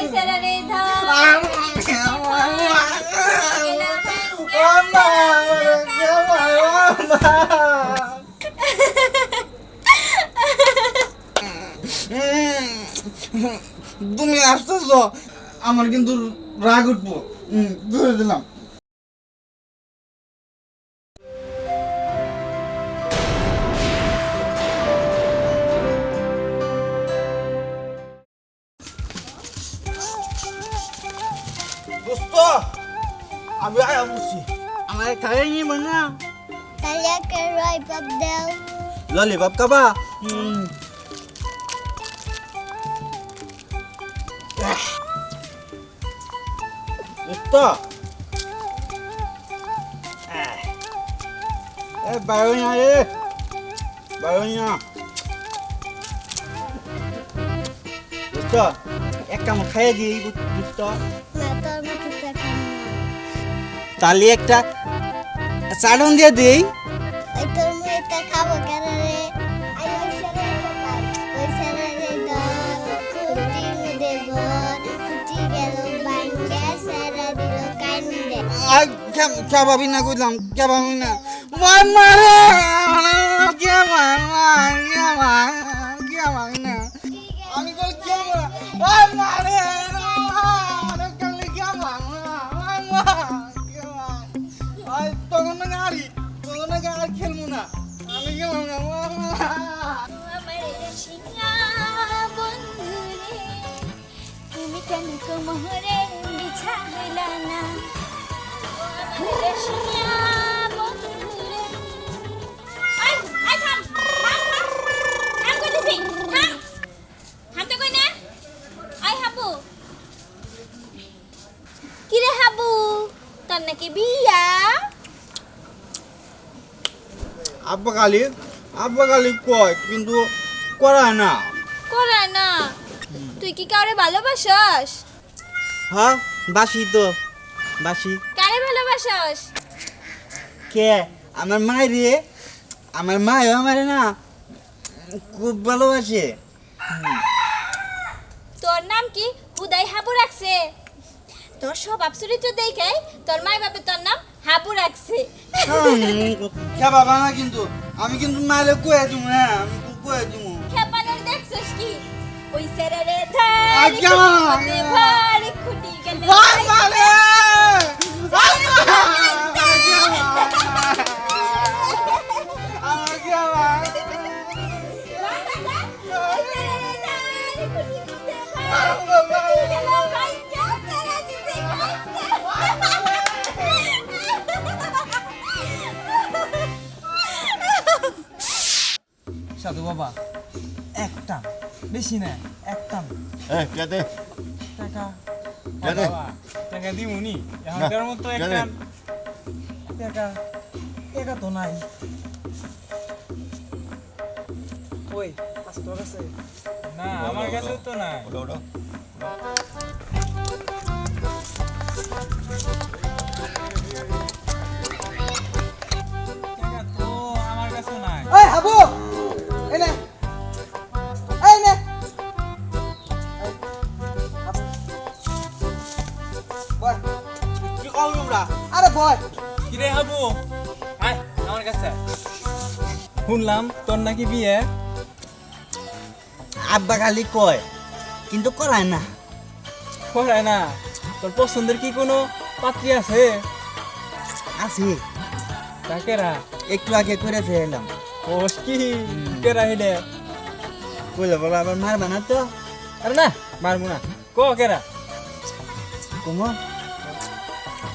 ধর তুমি আসতেছ আমার কিন্তু রাগ উঠবো। ধরে দিলাম। একটা ললিপপ হুম দোস্ত এ বায়োনিয়া রে বায়োনিয়া দোস্ত এক কাম খাইয়ে দিই দোস্ত না তোর মতো তালি একটা চাটন দিয়ে দিই। ওই তোর মুখটা খাব কেন রে? আমি ওই স্যালাডটা হাবু কি রে হাবু তোর নাকি বিয়া আব্বা কালি আব্বা কালি কয় কিন্তু করায় না না কি কাউরে ভালোবাসস? হ্যাঁ বাসি তো বাসি। কারে ভালোবাসস? কে? আমার মায়ের রে। আমার মায়ও আমার না খুব ভালোবাসে। তোর নাম কি? উদয় হাবু রাখছে। তোর স্বভাব চরিত্র দেখে তোর মাই বাপে তোর নাম হাবু রাখছে। কে বাবা না কিন্তু? আমি কিন্তু মায়ের কয়ে দিব হ্যাঁ আমি কয়ে দিব খেপানোর দেখছস কি? ওই সেরারে! ধারে ভারে খুঁটি গেল আমার কি সাধু বাবা একটা বেশি না একটা Eh, fíjate, টাকা। fíjate. টাকা দিমুনি না, এখনকার মতো জানেন। টাকা টাকা তো নাই। ওই আছে। তোর কাছে না আমার কাছে তো নাই। ওটা udah. কও তোমরা? আরে বয় কিরে হাবু? আয় আমার কাছে। শুনলাম তোর নাকি বিয়ে। আব্বা খালি কয় কিন্তু করায় না। করায় না? তোর পছন্দের কি কোনো পাত্রী আছে? আছে। কাকেরা একটু আগে করে ফেলাম ওস কি? কেরা হিডে? কইলে বলো আবার মারবা না তো? আরে না মারবো না। কো কেরা? কুমো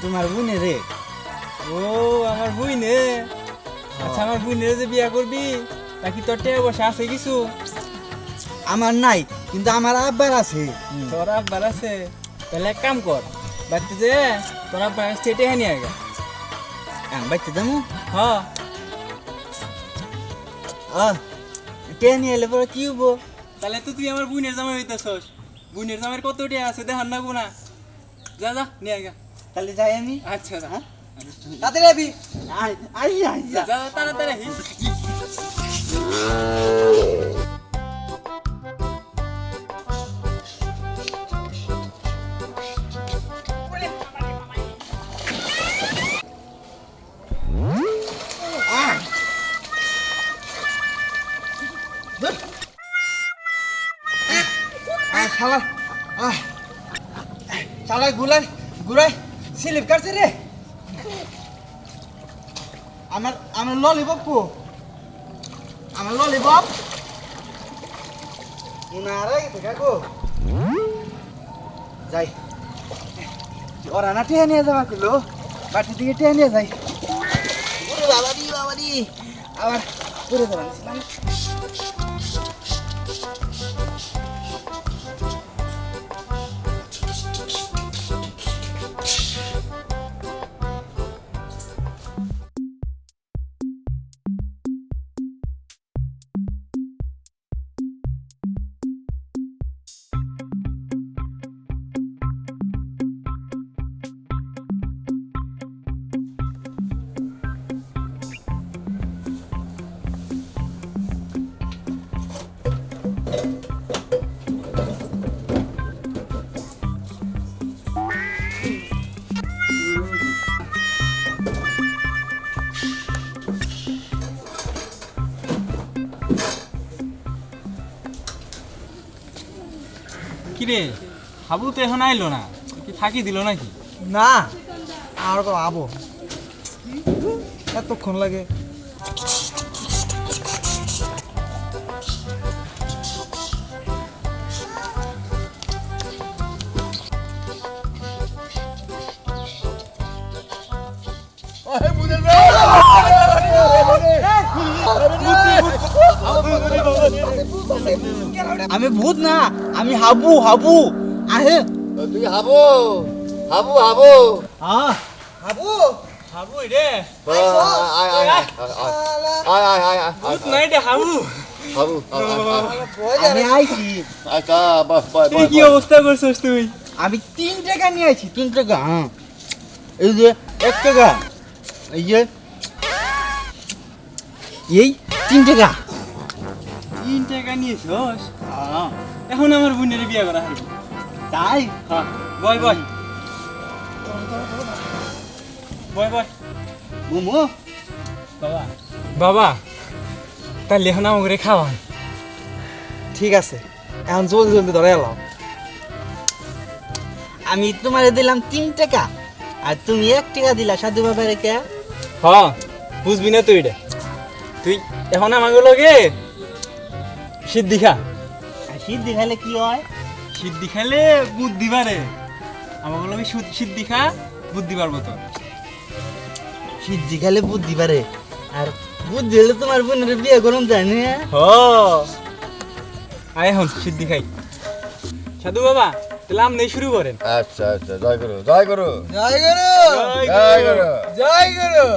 তোমার বোনে রে? ও আমার বুই নে আচ্ছা আমার বুই নে যে বিয়া করবি নাকি তোর টেয়া বসে আছে কিছু? আমার নাই কিন্তু আমার আব্বার আছে। তোর আব্বার আছে? তাহলে এক কাম কর বাড়িতে যে তোর আব্বার স্টেটে হানি আগে। আমি বাইতে যাব? হ। আহ কে নিয়ে এলে পরে কি হব তাহলে তো তুই আমার বুইনের জামাই হইতেছস। বুইনের জামাইয়ের কত টিয়া আছে দেখান না গুনা। যা যা নিয়ে আগে তাহলে যাই আমি। আচ্ছা যা। তাতে যাবি আই আই তাড়াতাড়ি স্লিপ কাটছে রে। আমার আমার ললিপপ কো? আমার ললিপপ উনারে যাই। ওরা না টেনে নিয়ে যাবা কিলো। বাটি থেকে টেনে নিয়ে যাই। বাবা দি বাবা দি আবার ঘুরে যাবা। কিরে? হাবু তো এখন আইলো না। কি থাকি দিল নাকি? না আর আবো। এতক্ষণ লাগে। আমি ভূত না আমি হাবু হাবু আহে তুই হাবো হাবো হাবো আহ হাবু হাবু রে আয় আয় আয় আয় আয় আয় ভূত নাই রে হাবু হাবো আমি আইছি আচ্ছা বাস বাই তুই কি অবস্থা করছিস তুই আমি তিন টাকা নিয়ে আইছি তিন টাকা হ্যাঁ এই যে এক টাকা এই যে এই তিন টাকা তিন টাকা নিয়েছস হ্যাঁ, এখন আমার বোনের বিয়ে করা হারবি তাই? হ্যাঁ বয় বয়। বয় বয়। মোমো? বাবা। বাবা তাহলে এখন আমাকে খাওয়া ঠিক আছে এখন জলদি জলদি ধরে এলাম আমি তোমারে দিলাম তিন টাকা আর তুমি এক টাকা দিলা সাধু বাবা রেখে হ বুঝবি না তুই রে। তুই এখন আমাকে লগে সিদ্ধি খা সিদ্ধি খাইলে কি হয়? সিদ্ধি খাইলে বুদ্ধি বাড়ে। লগে সুদ- সিদ্ধি খা বুদ্ধি পারব তোর। সিদ্ধি খাইলে বুদ্ধি পারে আর বুদ্ধি হলে তোমার বোনের বিয়ে করুন যায় না? হ। আয় এখন সিদ্ধি খাই সাধু বাবা তাহলে আপনি শুরু করেন। আচ্ছা আচ্ছা জয় করো জয় করো জয় গুরু! জয় করো জয় গুরু!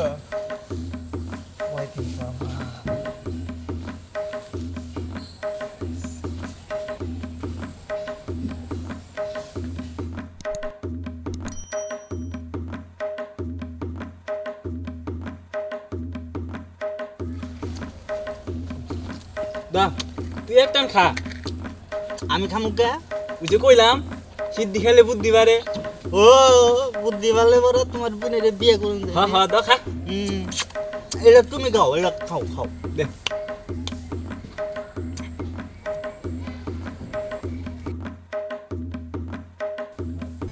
দা তুই একটান খা। আমি খামুকা ওই যে কইলাম সিদ্ধি খাইলে বুদ্ধি বাড়ে। ও বুদ্ধি ভালো বড় তোমার বোনের বিয়ে করুন হা হা দা খা। এটা তুমি খাও এটা খাও খাও। দে।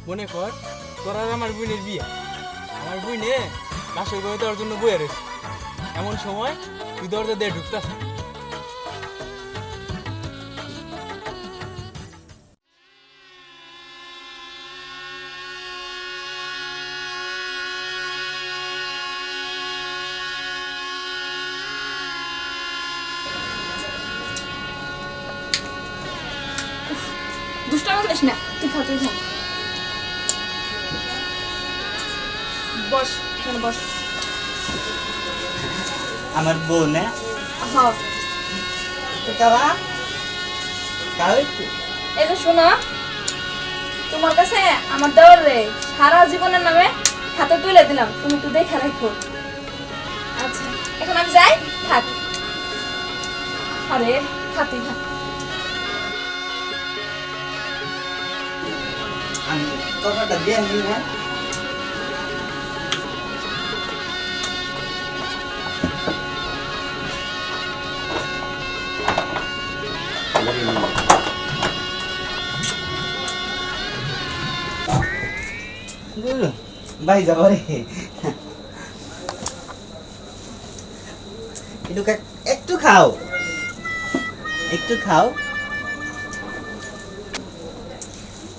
মনে কর তোর আমার বোনের বিয়ে। আমার বোনে বাসর করে তোর জন্য বয়ে রয়েছে। এমন সময় তুই দরজা দিয়ে ঢুকতাস। বস এখানে বস। আমার বোন হ্যাঁ হ্যাঁ এই যে শোনো তোমার কাছে আমার দেওয়ার রে সারা জীবনের নামে হাতে তুলে দিলাম তুমি একটু দেখে রাখো। আচ্ছা এখন আমি যাই থাক। আরে খাতে খা আমি কথাটা দিয়ে নিই ভাই যাব রে একটু একটু খাও। একটু খাও।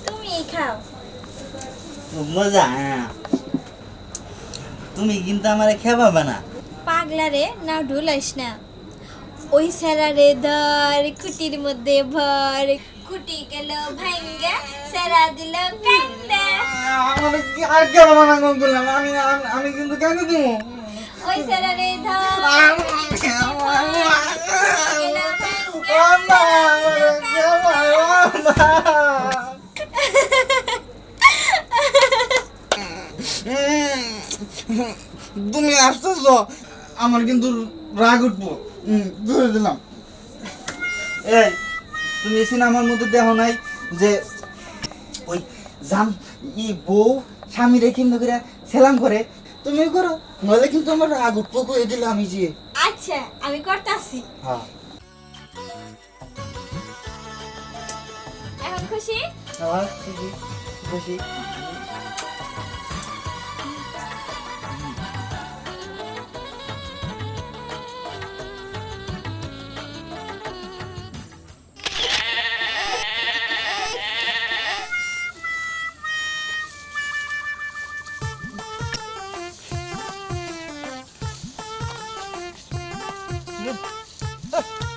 তুমি খাও। মজা হ্যাঁ। তুমি কিন্তু আমার খেপাবে না। পাগলা রে না ঢুলাইস না। ওই স্যারা রে ধর খুঁটির মধ্যে ভর। খুঁটি গেল ভাঙ্গা স্যারা দিল কান্দা। কি- আর কোন করলাম আমি আমি- কিন্তু কেন দিব? ওই স্যারা রে ধর তুমি আসতেছ আমার কিন্তু রাগ উঠবো ধরে দিলাম। এই তুমি সিনেমার মধ্যে দেখো নাই যে ওই জাম ই বউ স্বামী রে কিন্তু করে সেলাম করে। তুমি করো নইলে কিন্তু আমার রাগ উঠবো কয়ে দিলাম আমি যে আচ্ছা আমি করতাছি। হ্যাঁ। এখন খুশি? আমার খুশি খুশি। you.